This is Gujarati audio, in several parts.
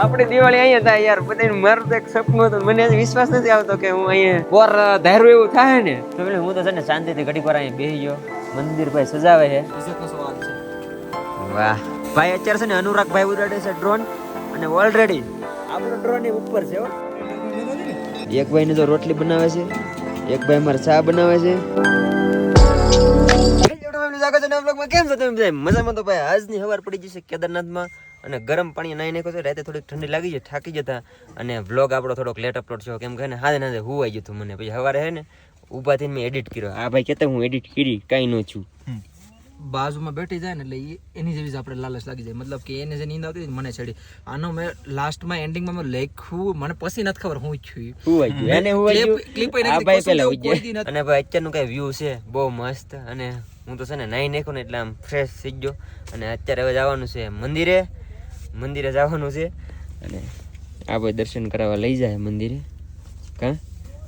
આપણે દિવાળી અહીંયા થાય યાર બધાને મારું તો એક સપનું હતું. મને વિશ્વાસ નથી આવતો કે હું અહીંયા પોર ધાર્યું એવું થાય ને. તો એટલે હું તો છે ને શાંતિથી ઘડી વાર અહીંયા બેસી ગયો. મંદિર ભાઈ સજાવે છે. વાહ. ભાઈ અત્યારે છે ને અનુરાગભાઈ ઉડાડે છે ડ્રોન અને ઓલરેડી આપણો ડ્રોનની ઉપર છે એક ભાઈ ને તો રોટલી બનાવે છે એક ભાઈ મારે ચા બનાવે છે. કેમ છો તમે મજામાં તો ભાઈ. આજની હવાર પડી જશે કેદારનાથમાં. અને ગરમ પાણી નાઈ નાખ્યો તો રાતે થોડીક ઠંડી લાગી જાય થાકી જતા. અને વ્લોગ આપણો થોડોક લેટ અપલોડ થયો કેમ કે ને હાથે નાથે હું આવી જતું મને. પછી સવારે હે ને ઊભા થઈને મેં એડિટ કર્યો. આ ભાઈ કહેતા હું એડિટ કરી કાંઈ ન છું બાજુમાં બેઠી જાય ને એટલે એની જેવી જ આપણે લાલચ લાગી જાય. મતલબ કે એને જે નીંદ આવતી મને છેડી. આનો મેં લાસ્ટમાં એન્ડિંગમાં મેં લખ્યું મને પછી નથી ખબર હું ગયું. એને આ ભાઈ. અને ભાઈ અત્યારનું કઈ વ્યૂ છે બહુ મસ્ત. અને હું તો છે ને નાઈ નાખ્યો ને એટલે આમ ફ્રેશ થઈ ગયો. અને અત્યારે હવે જવાનું છે મંદિરે. મંદિરે જવાનું છે. અને આ ભાઈ દર્શન કરાવવા લઈ જાય મંદિરે. કા?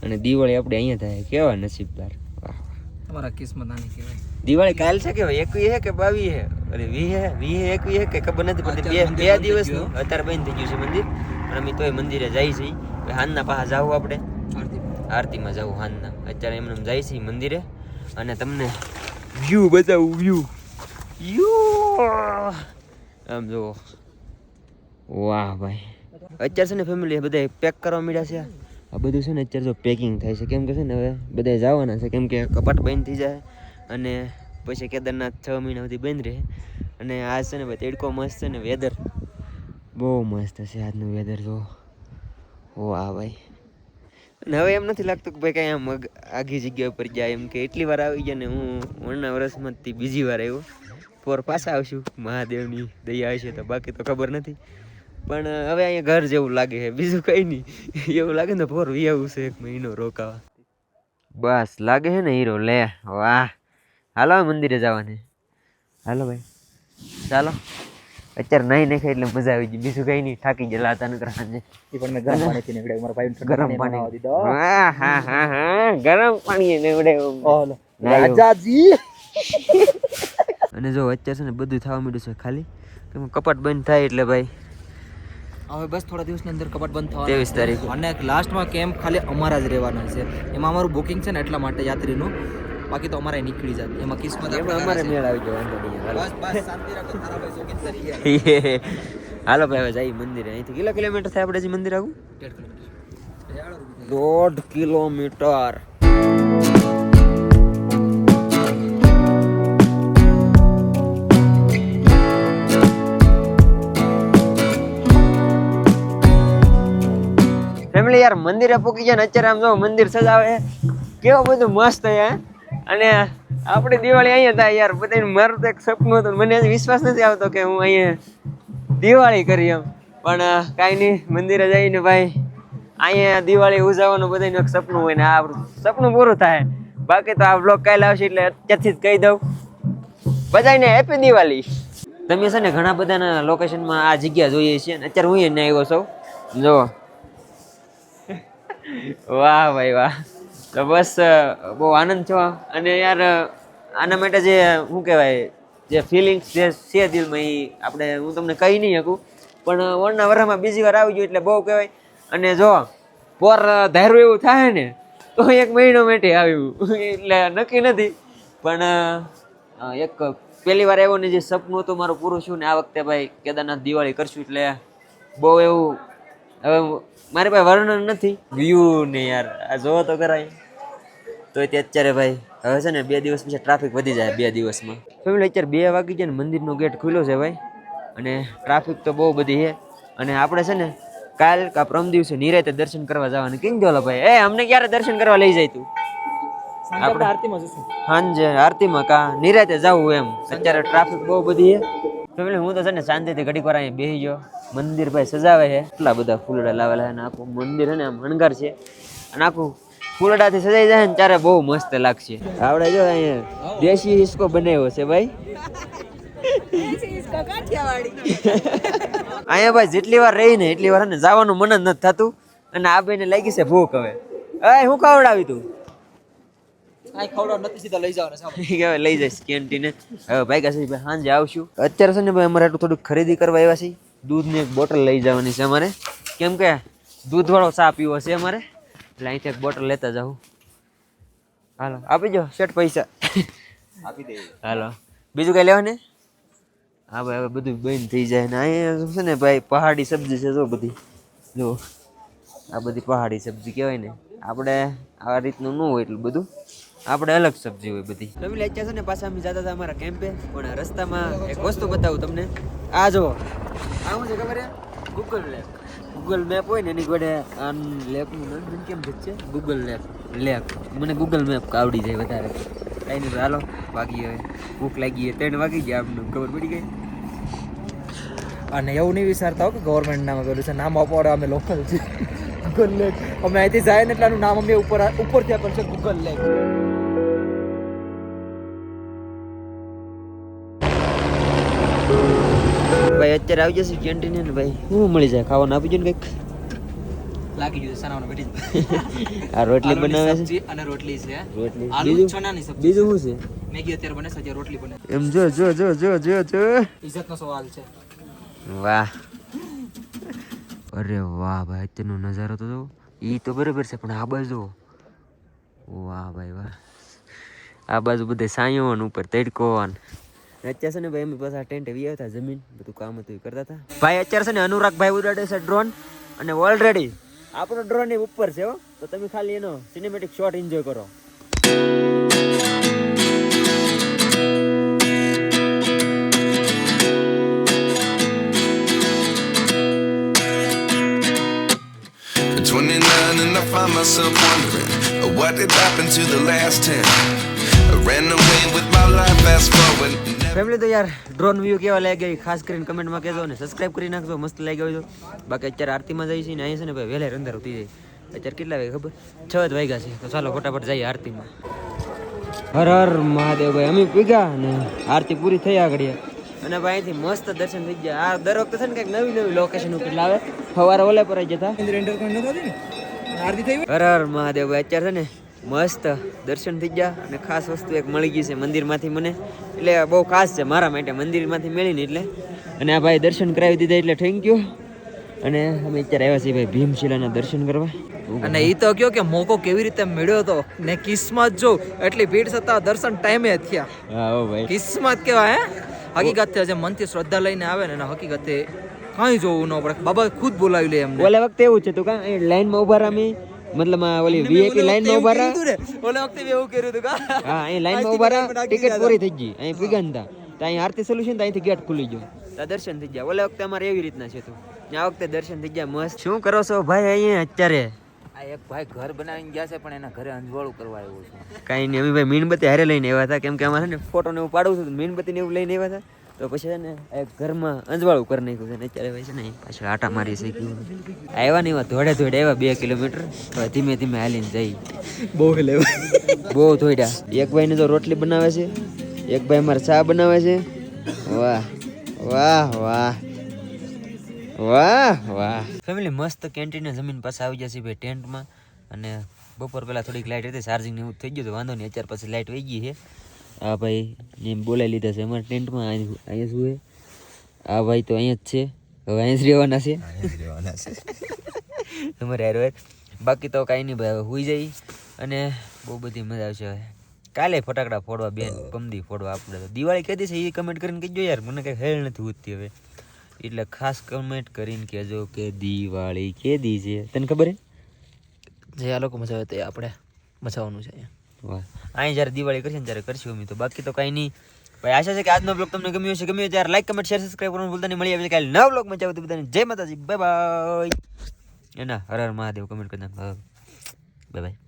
અને દિવાળી આપણે અહીંયા થાય કેવા નસીબદાર. વાહ તમારા કિસ્મત આની કહેવાય. દિવાળી કાલ છે કે એકવી હે કે બાવી હે? અરે વી હે વી હે એકવી હે કે ખબર નથી પડતી. બે બે દિવસ અત્યારે બંધ થઈ ગયું છે મંદિર. પણ અમે તોય મંદિરે જાય છે હવે હાનના પાછા જાવું આપણે. આરતીમાં. જવું હાનના અત્યારે એમને એમ જાય છે મંદિરે. અને તમને વ્યૂ બતાવું વ્યૂ યુ આમ જુઓ. વાહ ભાઈ. અત્યારે છે ને ફેમિલી બધા પેક કરવા મળ્યા છે. આ બધું છે ને અત્યારે જો પેકિંગ થાય છે. કેમ કે છે ને હવે બધા જવાના છે. કેમ કે કપાટ બંધ થઈ જાય અને પછી કેદારનાથ છ મહિના સુધી બંધ રહે. અને આજ છે ને ભાઈ તેડકો મસ્ત છે ને વેધર બહુ મસ્ત છે આજનું વેધર જો. વાહ ભાઈ. અને હવે એમ નથી લાગતું કે ભાઈ કાંઈ આમ આઘી જગ્યા ઉપર જાય એમ કે એટલી વાર આવી ગયા ને હું ઓણના વર્ષમાંથી બીજી વાર આવ્યો. ફોર પાછા આવશું. મહાદેવની દયા હશે તો બાકી તો ખબર નથી. પણ હવે અહીંયા ઘર જેવું લાગે છે. બીજું કંઈ નહીં. એવું લાગે ને વી આવું છે એક મહિનો રોકાવા. બસ લાગે છે ને હીરો. લે વાહ. હાલો મંદિરે જવાને. હાલો ભાઈ. ચાલો. અત્યારે નહીં નાખે એટલે મજા આવી ગઈ. બીજું કઈ નહીં. થાકી ગયેલા હતા નકર સાંજે. એ પણ મેં ગરમ પાણી પીને મારા ભાઈને ગરમ પાણી. હા હા હા હા. ગરમ પાણી ઓલો, રાજાજી. અને જો અત્યારે છે ને બધું થવા માંડ્યું છે ખાલી. કપાટ બંધ થાય એટલે ભાઈ હવે બસ થોડા દિવસની અંદર કપાટ બંધ થવા ત્રેવીસ તારીખ. અને લાસ્ટમાં કેમ્પ ખાલી અમારા જ રહેવાના છે. એમાં અમારું બુકિંગ છે ને એટલા માટે યાત્રીનું. બાકી તો અમારે નીકળી જાય. એમાં કિસ્મત અમારે મેળ આવી જવાનું. હાલો. ભાઈ હવે જઈ મંદિરે. અહીંથી કેટલા કિલોમીટર થાય આપણે હજી મંદિર આવું? દોઢ કિલોમીટર. ફેમિલી યાર મંદિરે પૂકી જાય ને અત્યારે આમ જો મંદિર સજાવે કેવો બધું મસ્ત હે? અને આપણે દિવાળી અહીંયા થાય યાર, બધાને મારું તો એક સપનું હતું, મને વિશ્વાસ નથી આવતો કે હું અહીંયા દિવાળી કરી એમ પણ કાંઈ નહીં, મંદિરે જઈને ભાઈ, અહીંયા દિવાળી ઉજવવાનું બધાનું એક સપનું હોય ને આ સપનું પૂરું થાય. બાકી તો આ બ્લોગ કાલે આવશે એટલે અત્યારથી જ કહી દઉં. બધાને હેપી દિવાળી. તમે છે ને ઘણા બધાના લોકેશનમાં આ જગ્યા જોઈએ છીએ અત્યારે હું અહીંયા આવ્યો છું. જો વાહ ભાઈ વાહ. તો બસ બહુ આનંદ છો અને યાર આના માટે જે, શું કહેવાય, જે ફિલિંગ્સ જે છે દિલમાં એ આપણે, હું તમને કહી નહીં શકું. પણ વરના વરામાં બીજી વાર આવી ગયું એટલે બહુ કહેવાય. અને જો, પોર ધાર્યું એવું થાય ને, તો એક મહિનો માટે આવ્યું. એટલે નક્કી નથી. પણ એક પહેલી વાર આવ્યો ને જે સપનું હતું મારું પૂરું છું ને, આ વખતે ભાઈ કેદારનાથ દિવાળી કરશું એટલે બહુ એવું હવે મારી પાસે વર્ણન નથી. વ્યૂ ને યાર. આ જોવો તો કરાય તો તે અત્યારે ભાઈ હવે છે ને બે દિવસ પછી ટ્રાફિક વધી જાય બે દિવસમાં. ફેમિલી અત્યારે બે વાગી જાય ને મંદિરનો ગેટ ખુલ્લો છે ભાઈ. અને ટ્રાફિક તો બહુ બધી છે. અને આપણે છે ને કાલ કા પ્રમ દિવસે નિરાતે દર્શન કરવા જવાનું. કેમ જોલો ભાઈ? એ અમને ક્યારે દર્શન કરવા લઈ જાય તું? આપણે આરતીમાં જશું. હાંજે આરતીમાં કા નિરાતે જવું એમ. અત્યારે ટ્રાફિક બહુ બધી છે. ફેમિલી હું તો છે ને શાંતિથી ઘડીક વાર અહીંયા બેસી ગયો. મંદિર ભાઈ સજાવે છે. એટલા બધા ફૂલડા લાવેલા છે અને આખું મંદિર છે ને આમ હણગાર છે. અને આખું ફૂલડાથી સજાઈ જાય ને ત્યારે બહુ મસ્ત લાગશે. આપણે જો અહીંયા દેશી હિસ્કો બનાવ્યો છે ભાઈ. અહીંયા ભાઈ જેટલી વાર રહી ને એટલી વાર ને જવાનું મન જ નથી થતું. અને આ ભાઈને લાગી છે ભૂખ હવે. એ હું ખવડાવી તું લઈ જાય જઈશ કેન્ટીને હવે ભાઈ કાશે ભાઈ સાંજે આવશું. અત્યારે છે ને ભાઈ અમારે આટલું થોડુંક ખરીદી કરવા આવ્યા છીએ. દૂધની એક બોટલ લઈ જવાની છે અમારે. કેમ કે દૂધવાળો ચા પીવો છે અમારે. એટલે અહીંથી એક બોટલ લેતા જાઉં. હાલો આપી જો શેઠ પૈસા. આપી દે. હાલો. બીજું કઈ લેવા ને હા ભાઈ હવે બધું બંધ થઈ જાય ને અહીંયા છે ને ભાઈ પહાડી સબ્જી છે જો બધી. જો આ બધી પહાડી સબ્જી કહેવાય ને. આપણે આ રીતનું ન હોય એટલું બધું. આપણે અલગ સબ્જી હોય બધી. તમે અત્યારે છે ને પાછા અમે જતા હતા અમારા કેમ્પે પણ રસ્તામાં એક વસ્તુ બતાવું તમને. આ જો આ છે ખબર ગૂગલ મેપ ગૂગલ મેપ હોય ને એની જોડે આમ લેપનું નામ કેમ છે? ગૂગલ લેપ લેપ મને ગૂગલ મેપ આવડી જાય વધારે. કઈ નહીં, હાલો, વાગી હવે. ભૂખ લાગી ત્રણ વાગી ગયા આપણને ખબર પડી ગઈ? અને એવું નહીં વિચારતા હો કે ગવર્મેન્ટ નામ આપેલું છે. નામ અપાવડે અમે લોકલ છે ગૂગલ લેક અમે અહીંથી જાય ને એટલાનું નામ અમે ઉપર, ઉપરથી આપેલું છે ગૂગલ લેક ભાઈ અત્યારે આવી જશે કેન્ટીન ને ભાઈ. શું મળી જાય ખાવાનું? આપી ને કંઈક. લાગી ગયું સનાવનો બેઠી આ રોટલી બનાવે છે? અને રોટલી છે. રોટલી. આલુ ચણાની સબ્જી બીજું શું છે? મેગી અત્યારે બને છે રોટલી બને. એમ જો જો જો જો જો જો. ઇજ્જતનો સવાલ છે. વાહ. અરે વાહ ભાઈ અત્યારનો નજારો તો જો. ઈ તો બરાબર છે પણ આ બાજુ વાહ ભાઈ વાહ. આ બાજુ બધે સાયો ઉપર તડકો અત્યારે છે ને ભાઈ અમે પાછા ટેન્ટ એવી હતા જમીન બધું કામ હતું એ કરતા હતા ભાઈ અત્યારે છે ને અનુરાગભાઈ ઉડાડે છે ડ્રોન અને ઓલરેડી આપણો ડ્રોન એ ઉપર છે હો તો તમે ખાલી એનો સિનેમેટિક શોટ એન્જોય કરો At 29 and I find myself wondering uh, what did happen to the last 10. I ran away with my life, fast forward. Family તો યાર ડ્રોન વ્યૂ કેવા લાગ્યા એ ખાસ કરીને કમેન્ટમાં કહેજો અને સબસ્ક્રાઇબ કરી નાખજો. મસ્ત લાગ્યો હોય તો. બાકી અત્યારે આરતીમાં જઈએ છીએ ને અહીંયા છે ને ભાઈ વહેલા અંધારું થઈ જાય અત્યારે કેટલા વાગે ખબર? છ જ વાગ્યા છે. તો ચાલો ફટાફટ જઈએ આરતીમાં હર હર મહાદેવ ભાઈ. અમે પીગા ને આરતી પૂરી થઈ આગળ અને ભાઈ અહીંથી મસ્ત દર્શન થઈ ગયા. આ દર વખતે છે ને કંઈક નવી નવી લોકેશન ઉપર લાવે. સવારે ઓલે પર આવી જતા. હર હર મહાદેવ ભાઈ. અત્યારે છે ને મસ્ત દર્શન થઈ ગયા અને ખાસ વસ્તુ એક મળી ગઈ છે મંદિરમાંથી મને. એટલે બહુ ખાસ છે મારા માટે મંદિરમાંથી મેળીને એટલે. અને આ ભાઈ દર્શન કરાવી દીધા એટલે થેન્ક યુ અને અમે અત્યારે આવ્યા છીએ ભાઈ ભીમશિલાના દર્શન કરવા. અને એ તો કયો કે મોકો કેવી રીતે મળ્યો હતો ને કિસ્મત જો એટલી ભીડ છતાં દર્શન ટાઈમે થયા. હા ભાઈ. કિસ્મત કેવા હે? હકીકત જે મનથી શ્રદ્ધા લઈને આવે ને એને હકીકતે કાંઈ જોવું ન પડે. બાબા ખુદ બોલાવી લે એમ બોલે વખતે એવું છે તું કાંઈ લાઈનમાં ઊભા અમે મતલબ ઓલી વીઆઈપી લાઈનમાં ઊભા રહ્યા ઓલે વખતે એવું કર્યું હતું હા અહીં લાઈનમાં ઊભા રહ્યા ટિકિટ પૂરી થઈ ગઈ. અહીં પીગનતા તો અહીં આરતી સોલ્યુશન અહીંથી ગેટ ખુલી ગયો. તો દર્શન થઈ ગયા. ઓલે વખતે અમારે એવી રીતના છે તું. આ વખતે દર્શન થઈ ગયા મસ્ત. શું કરો છો ભાઈ અહીંયા અત્યારે? આ એક ભાઈ ઘર બનાવીને ગયા છે પણ એના ઘરે અંજવાળું કરવા આવ્યો છું. કાંઈ નહીં અમે ભાઈ મીણબત્તી હારે લઈને આવ્યા હતા. કેમ કે અમારે ને ફોટો ને એવું પાડવું હતું મીણબત્તી ને એવું લઈને આવ્યા હતા. તો પછી છે ને એક ઘરમાં અંજવાળું કરી નાખ્યું છે ને અત્યારે ભાઈ છે ને પાછળ આટા મારી છે આવ્યા ને એવા ધોડે ધોડે આવ્યા બે કિલોમીટર હવે ધીમે ધીમે હાલીને જઈ. બહુ લેવા બહુ ધોડ્યા એક ભાઈ ને તો રોટલી બનાવે છે એક ભાઈ અમારે ચા બનાવે છે. વાહ વાહ વાહ. વાહ વાહ. ફેમિલી મસ્ત કેન્ટીને જમીન પાસે આવી જશે ભાઈ ટેન્ટમાં અને બપોર પહેલા થોડીક લાઇટ હતી ચાર્જિંગ એવું થઈ ગયું તો વાંધો નહીં અત્યાર પછી લાઇટ વહી ગઈ છે. આ ભાઈ એમ બોલાવી લીધા છે. અમારા ટેન્ટમાં અહીં અહીંયા શું છે? આ ભાઈ તો અહીંયા જ છે. હવે અહીંયા જ રહેવાના છે. તમારે હારે હારે. બાકી તો કાંઈ નહીં ભાઈ હવે હુઈ જઈ અને બહુ બધી મજા આવશે હવે. કાલે ફટાકડા ફોડવા બેન પમદી ફોડવા આપણે તો. દિવાળી કહેતી છે એ કમેન્ટ કરીને કહેજો યાર. મને કંઈ હેલ નથી ઉઠતી હવે. એટલે ખાસ કમેન્ટ કરીને કહેજો કે દિવાળી કેદી છે. તને ખબર હે જે આ લોકો મજા આવે તે આપણે મચાવવાનું છે અહીંયા. અહીં જ્યારે દિવાળી કરશે ને ત્યારે કરશું અમે તો. બાકી તો કાંઈ નહીં. ભાઈ, આશા છે કે આજનો બ્લોગ તમને ગમ્યો હશે. ગમ્યો ત્યારે લાઈક કમેન્ટ શેર સબસ્ક્રાઈબ કરવાનું ભૂલતા નહીં. મળી આવે કાલે નવા બ્લોગ જાવ તો બધાને જય માતાજી. બાય બાય એના હર હર મહાદેવ. કમેન્ટ કરી નાખ. Bye bye